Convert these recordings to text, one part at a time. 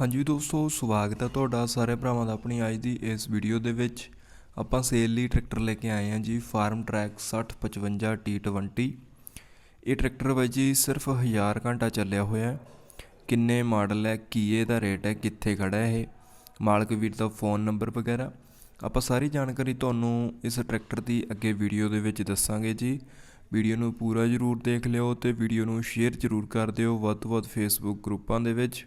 ਹਾਂਜੀ ਦੋਸਤੋ, ਸਵਾਗਤ ਹੈ ਤੁਹਾਡਾ ਸਾਰੇ ਭਰਾਵਾਂ ਦਾ ਆਪਣੀ ਅੱਜ ਦੀ ਇਸ ਵੀਡੀਓ ਦੇ ਵਿੱਚ। ਆਪਾਂ ਸੇਲ ਲਈ ਟਰੈਕਟਰ ਲੈ ਕੇ ਆਏ ਹਾਂ ਜੀ ਫਾਰਮ ਟਰੈਕ 6055 T20 ਇਹ ਟਰੈਕਟਰ ਬਾਈ ਜੀ ਸਿਰਫ 1000 ਘੰਟਾ ਚੱਲਿਆ ਹੋਇਆ ਹੈ। ਕਿੰਨੇ ਮਾਡਲ ਹੈ, ਕੀ ਇਹਦਾ ਰੇਟ ਹੈ, ਕਿੱਥੇ ਖੜਾ ਹੈ ਇਹ? ਮਾਲਕ ਵੀਰ ਦਾ ਫੋਨ ਨੰਬਰ ਵਗੈਰਾ। ਆਪਾਂ ਸਾਰੀ ਜਾਣਕਾਰੀ ਤੁਹਾਨੂੰ ਇਸ ਟਰੈਕਟਰ ਦੀ ਅੱਗੇ ਵੀਡੀਓ ਦੇ ਵਿੱਚ ਦੱਸਾਂਗੇ ਜੀ। ਵੀਡੀਓ ਨੂੰ ਪੂਰਾ ਜ਼ਰੂਰ ਦੇਖ ਲਿਓ ਤੇ ਵੀਡੀਓ ਨੂੰ ਸ਼ੇਅਰ ਜ਼ਰੂਰ ਕਰ ਦਿਓ। ਵੱਧ ਤੋਂ ਵੱਧ ਫੇਸਬੁੱਕ ਗਰੁੱਪਾਂ ਦੇ ਵਿੱਚ।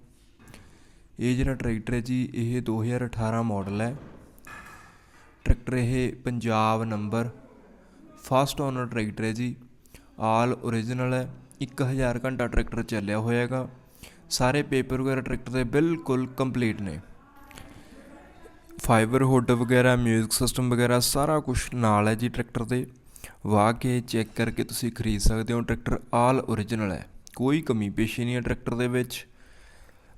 ਇਹ ਜਿਹੜਾ ਟਰੈਕਟਰ ਹੈ ਜੀ, ਇਹ 2018 ਮਾਡਲ ਹੈ। ਟਰੈਕਟਰ ਇਹ Punjab number first owner tractor ਹੈ ਜੀ। ਆਲ ਓਰੀਜਨਲ ਹੈ। 1000 ਘੰਟਾ ਟਰੈਕਟਰ ਚੱਲਿਆ ਹੋਇਆ ਹੈਗਾ। ਸਾਰੇ ਪੇਪਰ ਵਗੈਰਾ ਟਰੈਕਟਰ ਦੇ ਬਿਲਕੁਲ ਕੰਪਲੀਟ ਨੇ। ਫਾਈਬਰ ਹੁੱਡ ਵਗੈਰਾ ਮਿਊਜ਼ਿਕ ਸਿਸਟਮ ਵਗੈਰਾ, ਸਾਰਾ ਕੁਝ ਨਾਲ ਹੈ ਜੀ ਟਰੈਕਟਰ ਦੇ। ਵਾਹ ਕੇ ਚੈੱਕ ਕਰਕੇ ਤੁਸੀਂ ਖਰੀਦ ਸਕਦੇ ਹੋ। ਟਰੈਕਟਰ ਆਲ ਓਰੀਜਨਲ ਹੈ। ਕੋਈ ਕਮੀ ਪੇਸ਼ੀ ਨਹੀਂ ਹੈ ਟਰੈਕਟਰ ਦੇ ਵਿੱਚ।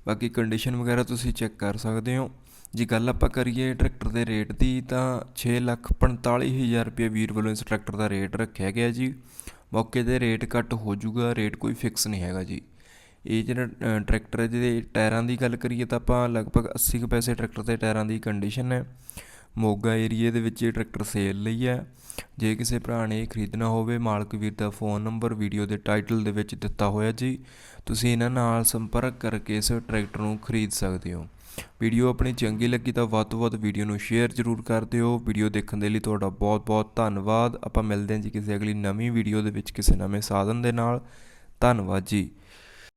ਬਾਕੀ ਕੰਡੀਸ਼ਨ ਵਗੈਰਾ ਤੁਸੀਂ ਚੈੱਕ ਕਰ ਸਕਦੇ ਹੋ। ਜੇ ਗੱਲ ਆਪਾਂ ਕਰੀਏ ਟਰੈਕਟਰ ਦੇ ਰੇਟ ਦੀ, ਤਾਂ 645000 ਰੁਪਏ ਵੀਰ ਵੱਲੋਂ ਇਸ ਟਰੈਕਟਰ ਦਾ ਰੇਟ ਰੱਖਿਆ ਗਿਆ ਜੀ। ਮੌਕੇ ਤੇ ਰੇਟ ਘੱਟ ਹੋ ਜਾਊਗਾ ਰੇਟ ਕੋਈ ਫਿਕਸ ਨਹੀਂ ਹੈਗਾ ਜੀ। ਇਹ ਜਿਹੜਾ ਟਰੈਕਟਰ ਹੈ, ਜਿਹਦੇ ਟਾਇਰਾਂ ਦੀ ਗੱਲ ਕਰੀਏ ਤਾਂ ਆਪਾਂ ਲਗਭਗ 80 ਕੁ ਪੈਸੇ ਟਰੈਕਟਰ ਦੇ ਟਾਇਰਾਂ ਦੀ ਕੰਡੀਸ਼ਨ ਹੈ। ਮੋਗਾ ਏਰੀਏ ਦੇ ਵਿੱਚ ਇਹ ਟਰੈਕਟਰ ਸੇਲ ਲਈ ਹੈ। ਜੇ ਕਿਸੇ ਭਰਾ ਨੇ ਇਹ ਖਰੀਦਣਾ ਹੋਵੇ, ਮਾਲਕ ਵੀਰ ਦਾ ਫੋਨ ਨੰਬਰ, ਵੀਡੀਓ ਦੇ ਟਾਈਟਲ ਦੇ ਵਿੱਚ ਦਿੱਤਾ ਹੋਇਆ ਜੀ। ਤੁਸੀਂ ਇਹਨਾਂ ਨਾਲ ਸੰਪਰਕ ਕਰਕੇ ਇਸ ਟਰੈਕਟਰ ਨੂੰ ਖਰੀਦ ਸਕਦੇ ਹੋ। ਵੀਡੀਓ ਆਪਣੀ ਚੰਗੀ ਲੱਗੀ ਤਾਂ ਵੱਧ ਤੋਂ ਵੱਧ ਵੀਡੀਓ ਨੂੰ ਸ਼ੇਅਰ ਜ਼ਰੂਰ ਕਰ ਦਿਓ। ਵੀਡੀਓ ਦੇਖਣ ਦੇ ਲਈ ਤੁਹਾਡਾ ਬਹੁਤ ਬਹੁਤ ਧੰਨਵਾਦ। ਆਪਾਂ ਮਿਲਦੇ ਹਾਂ ਜੀ ਕਿਸੇ ਅਗਲੀ ਨਵੀਂ ਵੀਡੀਓ ਦੇ ਵਿੱਚ ਕਿਸੇ ਨਵੇਂ ਸਾਧਨ ਦੇ ਨਾਲ। ਧੰਨਵਾਦ ਜੀ।